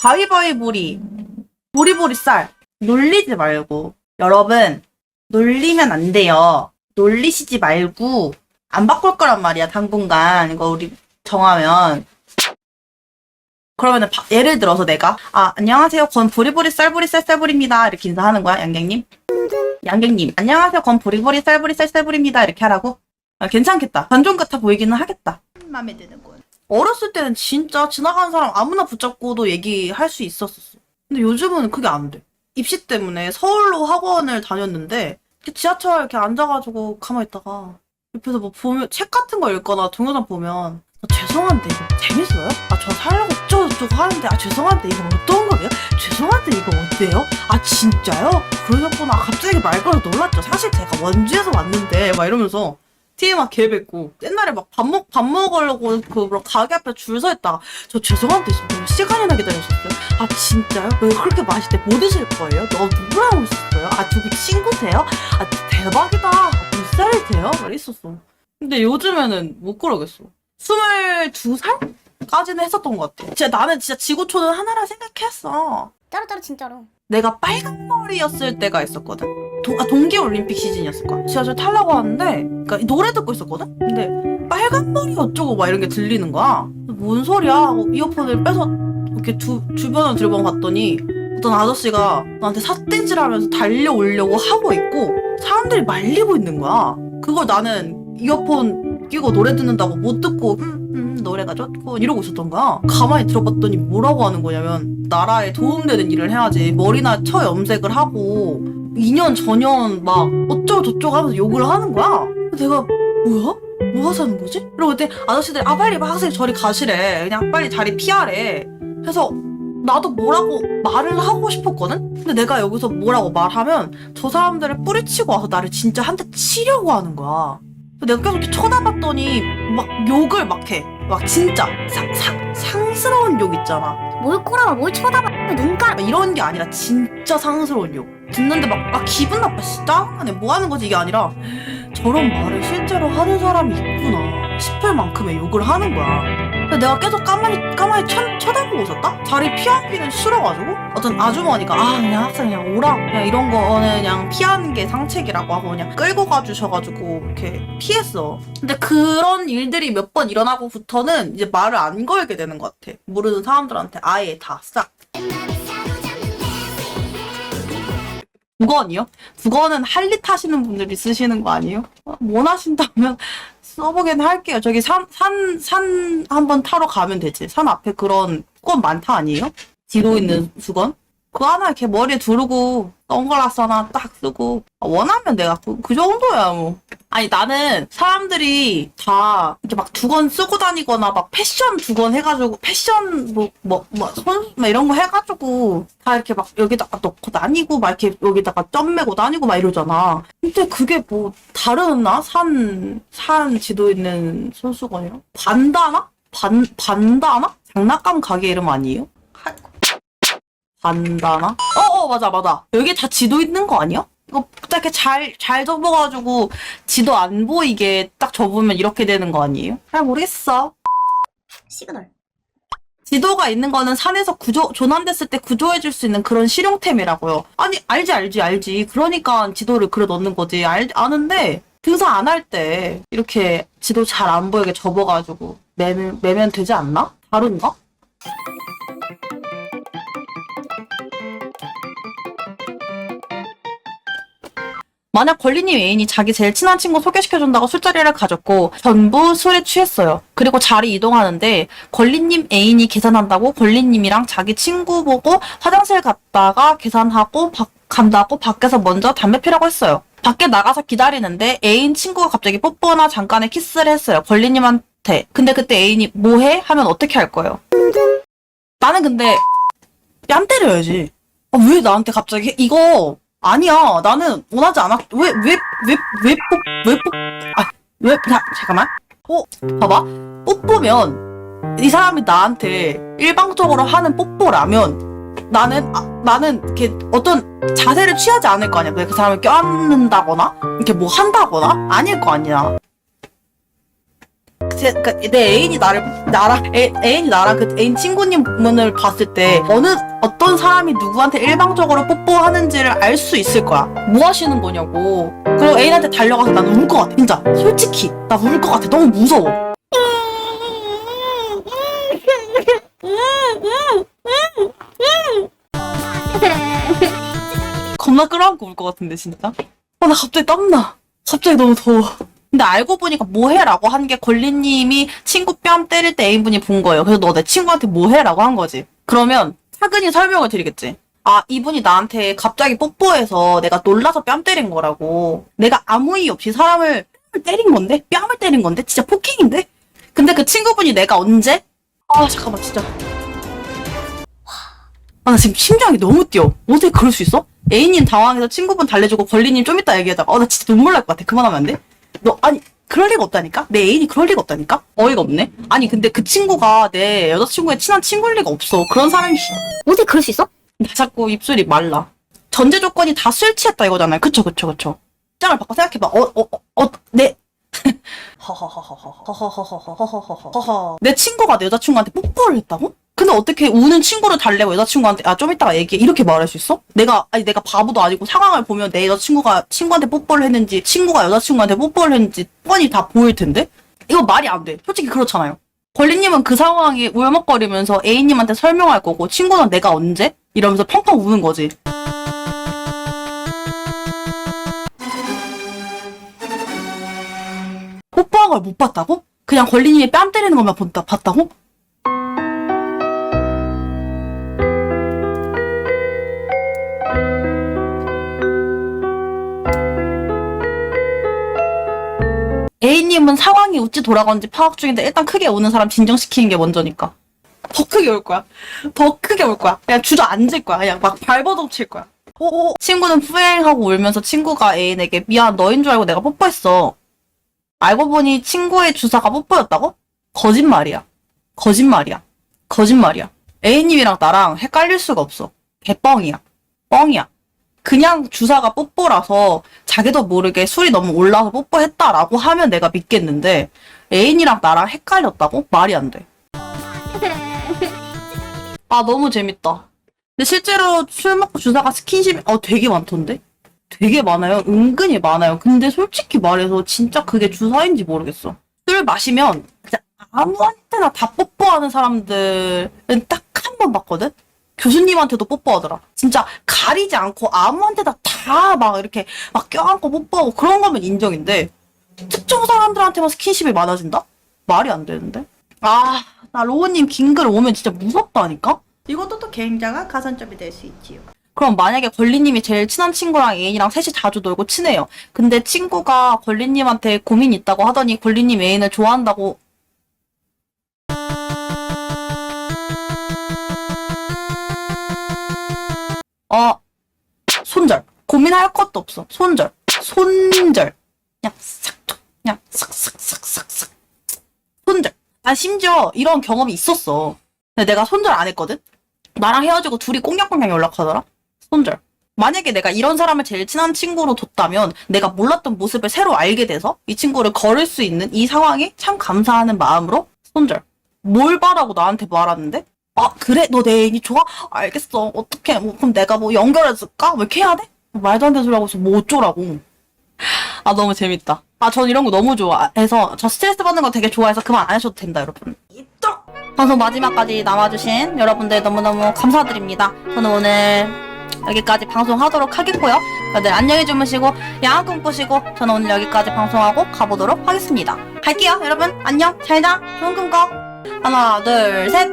바위바위 보리 보리보리 쌀. 놀리지 말고. 여러분 놀리면 안 돼요. 놀리시지 말고 안 바꿀 거란 말이야 당분간. 이거 우리 정하면. 그러면은 바- 예를 들어서 내가 아 안녕하세요. 건 보리보리 쌀보리 쌀쌀보리입니다. 이렇게 인사하는 거야 양갱님? 양갱님 안녕하세요. 건 보리보리 쌀보리 쌀쌀보리입니다. 이렇게 하라고? 아, 괜찮겠다. 반전 같아 보이기는 하겠다. 마음에 드는군 어렸을 때는 진짜 지나가는 사람 아무나 붙잡고도 얘기할 수 있었었어 근데 요즘은 그게 안 돼 입시 때문에 서울로 학원을 다녔는데 지하철 이렇게 앉아가지고 가만히 있다가 옆에서 뭐 보면 책 같은 거 읽거나 동영상 보면 아, 죄송한데 이거 재밌어요? 아 저 살려고 어쩌고저쩌고 하는데 아 죄송한데 이거 어떤 거예요? 죄송한데 이거 어때요? 아 진짜요? 그러셨구나 갑자기 말 걸어 놀랐죠 사실 제가 원주에서 왔는데 막 이러면서 막 개뱉고 옛날에 막 밥 먹, 밥 먹으려고 그뭐 가게 앞에 줄 서 있다가 저 죄송한데 지금 시간이나 기다리셨어요? 아 진짜요? 왜 그렇게 때못 드실 거예요? 너 누구랑 오셨어요? 아 두분 친구세요? 아 대박이다 몇 살이세요? 막 있었어 근데 요즘에는 못 그러겠어 22살 까지는 했었던 것 같아 진짜 나는 진짜 지구촌은 하나라 생각했어 따로따로 진짜로 내가 빨간 머리였을 때가 있었거든. 동, 아, 동계올림픽 시즌이었을 거야. 지하철 타려고 하는데, 그니까 노래 듣고 있었거든? 근데 빨간 머리 어쩌고 막 이런 게 들리는 거야. 뭔 소리야? 하고 이어폰을 빼서 이렇게 두, 주변을 들고 봤더니 어떤 아저씨가 나한테 삿대질 하면서 달려오려고 하고 있고 사람들이 말리고 있는 거야. 그걸 나는 이어폰 끼고 노래 듣는다고 못 듣고 음, 음, 노래가 좋고 이러고 있었던 거야. 가만히 들어봤더니 뭐라고 하는 거냐면 나라에 도움되는 일을 해야지 머리나 쳐 염색을 하고 2년 전년 막 어쩌고 저쩌고 하면서 욕을 하는 거야. 내가 뭐야? 뭐 하자는 거지? 이러고 그때 아저씨들이 아 빨리 학생 저리 가시래. 그냥 빨리 자리 피하래. 그래서 나도 뭐라고 말을 하고 싶었거든? 근데 내가 여기서 뭐라고 말하면 저 사람들을 뿌리치고 와서 나를 진짜 한 대 치려고 하는 거야. 내가 계속 이렇게 쳐다봤더니 막 욕을 막 해. 막 진짜 상, 상, 상스러운 욕 있잖아. 뭘 꼬라봐 뭘 쳐다봐 눈깔 막 이런 게 아니라 진짜 상스러운 욕. 듣는데 막, 아, 기분 나빠. 씨, 짜증나네. 뭐 하는 거지? 이게 아니라 저런 말을 실제로 하는 사람이 있구나. 싶을 만큼의 욕을 하는 거야. 근데 내가 계속 가만히, 가만히 쳐, 쳐다보고 있었다? 자리 피하기는 싫어가지고? 어떤 아주머니가, 아, 그냥 학생 그냥 오라. 그냥 이런 거는 그냥 피하는 게 상책이라고 하고 그냥 끌고 가주셔가지고 이렇게 피했어. 근데 그런 일들이 몇 번 일어나고부터는 이제 말을 안 걸게 되는 것 같아. 모르는 사람들한테 아예 다 싹. 국어니요? 국어는 할리 타시는 분들이 쓰시는 거 아니에요? 어, 원하신다면 써보긴 할게요. 저기 산, 산, 산 한번 타러 가면 되지. 산 앞에 그런 수건 많다 아니에요? 지도 있는 수건? 그거 하나 이렇게 머리에 두르고 선글라스 하나 딱 쓰고 아, 원하면 내가 그, 그 정도야 뭐. 아니 나는 사람들이 다 이렇게 막 두건 쓰고 다니거나 막 패션 두건 해가지고 패션 뭐뭐뭐손 막 이런 거 해가지고 다 이렇게 막 여기다가 넣고 다니고 막 이렇게 여기다가 점 매고 다니고 막 이러잖아. 근데 그게 뭐 다르나 산 산 지도 있는 손수건이랑 반다나 반 반다나 장난감 가게 이름 아니에요? 하- 반다나? 어어 맞아 맞아 여기 다 지도 있는 거 아니야? 이거 딱 이렇게 잘, 잘 접어가지고 지도 안 보이게 딱 접으면 이렇게 되는 거 아니에요? 잘 모르겠어. 시그널 지도가 있는 거는 산에서 구조, 조난됐을 때 구조해 줄 수 있는 그런 실용템이라고요. 아니, 알지, 알지, 알지. 그러니까 지도를 그려 넣는 거지. 알, 아는데, 등산 안 할 때, 이렇게 지도 잘 안 보이게 접어가지고, 매면, 매면 되지 않나? 다른가? 만약 권리님 애인이 자기 제일 친한 친구 소개시켜준다고 술자리를 가졌고 전부 술에 취했어요. 그리고 자리 이동하는데 권리님 애인이 계산한다고 권리님이랑 자기 친구 보고 화장실 갔다가 계산하고 바- 간다고 밖에서 먼저 담배 피라고 했어요. 밖에 나가서 기다리는데 애인 친구가 갑자기 뽀뽀나 잠깐의 키스를 했어요. 권리님한테. 근데 그때 애인이 뭐해? 하면 어떻게 할 거예요? 나는 근데 뺨 때려야지. 아, 왜 나한테 갑자기 해? 이거 아니야. 나는 원하지 않았. 왜 왜 왜왜왜왜 아왜 자, 잠깐만. 어 봐봐. 뽀뽀면 이 사람이 나한테 일방적으로 하는 뽀뽀라면 나는 아, 나는 이렇게 어떤 자세를 취하지 않을 거 아니야. 왜그 사람을 껴안는다거나 이렇게 뭐 한다거나 아닐 거 아니야. 제, 그니까 내 애인이 나를 나랑 애, 애인이 나랑 그 애인 친구님을 봤을 때 어느 어떤 사람이 누구한테 일방적으로 뽀뽀하는지를 알 수 있을 거야. 뭐 하시는 거냐고. 그리고 애인한테 달려가서 나는 울것 같아. 진짜 솔직히 나 울 것 같아. 너무 무서워. 겁나 끌어안고 울 것 같은데 진짜. 어, 나 갑자기 땀나. 갑자기 너무 더워. 근데 알고 보니까 뭐해라고 한 게 권리님이 친구 뺨 때릴 때 애인분이 본 거예요. 그래서 너 내 친구한테 뭐해라고 한 거지. 그러면 차근히 설명을 드리겠지. 아, 이분이 나한테 갑자기 뽀뽀해서 내가 놀라서 뺨 때린 거라고. 내가 아무 이유 없이 사람을 뺨을 때린 건데? 뺨을 때린 건데? 진짜 폭행인데? 근데 그 친구분이 내가 언제? 아, 잠깐만, 진짜. 아, 나 지금 심장이 너무 뛰어. 어떻게 그럴 수 있어? 애인님 당황해서 친구분 달래주고 권리님 좀 이따 얘기하다가, 어, 나 진짜 눈물 날 것 같아. 그만하면 안 돼? 너, 아니, 그럴 리가 없다니까? 내 애인이 그럴 리가 없다니까? 어이가 없네? 아니, 근데 그 친구가 내 여자친구의 친한 친구일 리가 없어. 그런 사람이, 어떻게 그럴 수 있어? 나 자꾸 입술이 말라. 전제 조건이 다 술 취했다 이거잖아요. 그쵸, 그쵸, 그쵸. 입장을 바꿔 생각해봐. 어, 어, 어, 어, 내. 내 친구가 내 여자친구한테 뽀뽀를 했다고? 근데 어떻게 우는 친구를 달래고 여자친구한테 아좀 이따가 얘기해 이렇게 말할 수 있어? 내가 아니 내가 바보도 아니고 상황을 보면 내 여자친구가 친구한테 뽀뽀를 했는지 친구가 여자친구한테 뽀뽀를 했는지 뻔히 다 보일 텐데 이거 말이 안 돼. 솔직히 그렇잖아요. 권리님은 그 상황에 울먹거리면서 A님한테 설명할 거고 친구는 내가 언제? 이러면서 펑펑 우는 거지. 뽀뽀한 걸 못 봤다고? 그냥 권리님이 뺨 때리는 것만 본다, 봤다고? A님은 상황이 어찌 돌아가는지 파악 중인데 일단 크게 우는 사람 진정시키는 게 먼저니까. 더 크게 울 거야. 더 크게 울 거야. 그냥 주저앉을 거야. 그냥 막 발버둥 칠 거야. 오, 친구는 후행하고 울면서 친구가 애인에게 미안 너인 줄 알고 내가 뽀뽀했어. 알고 보니 친구의 주사가 뽀뽀였다고? 거짓말이야. 거짓말이야. 거짓말이야. A님이랑 나랑 헷갈릴 수가 없어. 개뻥이야. 뻥이야. 그냥 주사가 뽀뽀라서 자기도 모르게 술이 너무 올라서 뽀뽀했다라고 하면 내가 믿겠는데 애인이랑 나랑 헷갈렸다고? 말이 안 돼. 아 너무 재밌다. 근데 실제로 술 먹고 주사가 스킨십이 어 되게 많던데? 되게 많아요. 은근히 많아요. 근데 솔직히 말해서 진짜 그게 주사인지 모르겠어. 술 마시면 아무한테나 다 뽀뽀하는 사람들은 딱 한 번 봤거든? 교수님한테도 뽀뽀하더라. 진짜 가리지 않고 아무한테나 다 막 이렇게 막 껴안고 뽀뽀하고 그런 거면 인정인데 특정 사람들한테만 스킨십이 많아진다? 말이 안 되는데? 아, 나 로우님 긴 글 오면 진짜 무섭다니까? 이것도 또 개인자가 가산점이 될 수 있지요. 그럼 만약에 권리님이 제일 친한 친구랑 애인이랑 셋이 자주 놀고 친해요. 근데 친구가 권리님한테 고민 있다고 하더니 권리님 애인을 좋아한다고 어, 손절. 고민할 것도 없어. 손절. 손절. 그냥 싹, 그냥 싹싹싹싹싹. 손절. 난 심지어 이런 경험이 있었어. 근데 내가 손절 안 했거든? 나랑 헤어지고 둘이 꽁냥꽁냥 연락하더라? 손절. 만약에 내가 이런 사람을 제일 친한 친구로 뒀다면 내가 몰랐던 모습을 새로 알게 돼서 이 친구를 걸을 수 있는 이 상황에 참 감사하는 마음으로 손절. 뭘 바라고 나한테 말하는데? 아 그래 너내 애인이 좋아? 알겠어 어떻게 뭐 그럼 내가 뭐 연결해줄까? 왜 이렇게 해야 돼? 말도 안 되는 소리 하고 있어 뭐 어쩌라고 아 너무 재밌다 아 전 이런 거 너무 좋아해서 저 스트레스 받는 거 되게 좋아해서 그만 안 하셔도 된다 여러분 방송 마지막까지 남아주신 여러분들 너무너무 감사드립니다 저는 오늘 여기까지 방송하도록 하겠고요. 다들 안녕히 주무시고 야한 꿈 꾸시고 저는 오늘 여기까지 방송하고 가보도록 하겠습니다. 갈게요 여러분. 안녕. 잘자. 좋은 꿈꿔. 하나 둘 셋